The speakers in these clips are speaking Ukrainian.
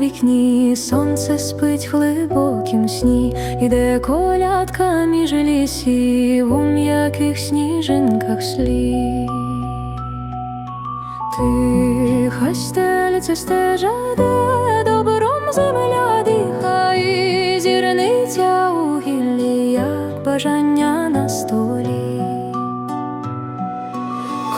Вікні, сонце спить в глибокім сні, іде колядка між лісів у м'яких сніжинках слід. Тиха стеляться стежа, де добром земля бажання на столі.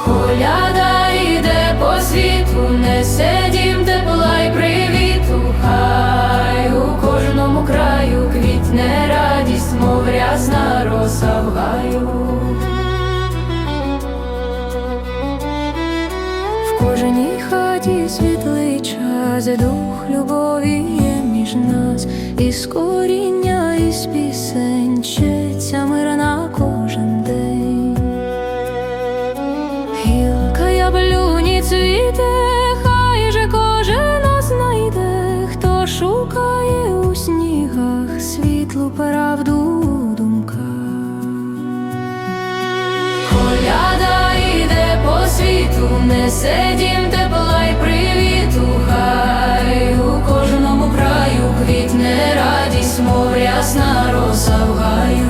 Коляда йде по світу, несе дім тепла й привіту, хай у кожному краю квітне радість, мов рясна роса в гаю. В кожній хаті світлий час, дух любові є між нас, і з коріння, і з пісень четься мир на кожен день. Гілка яблуні цвіте, хай же кожен знайде, хто шукає у снігах світлу правду у думках. Коляда йде по світу, несе дім тепла Ясна роса в гаю.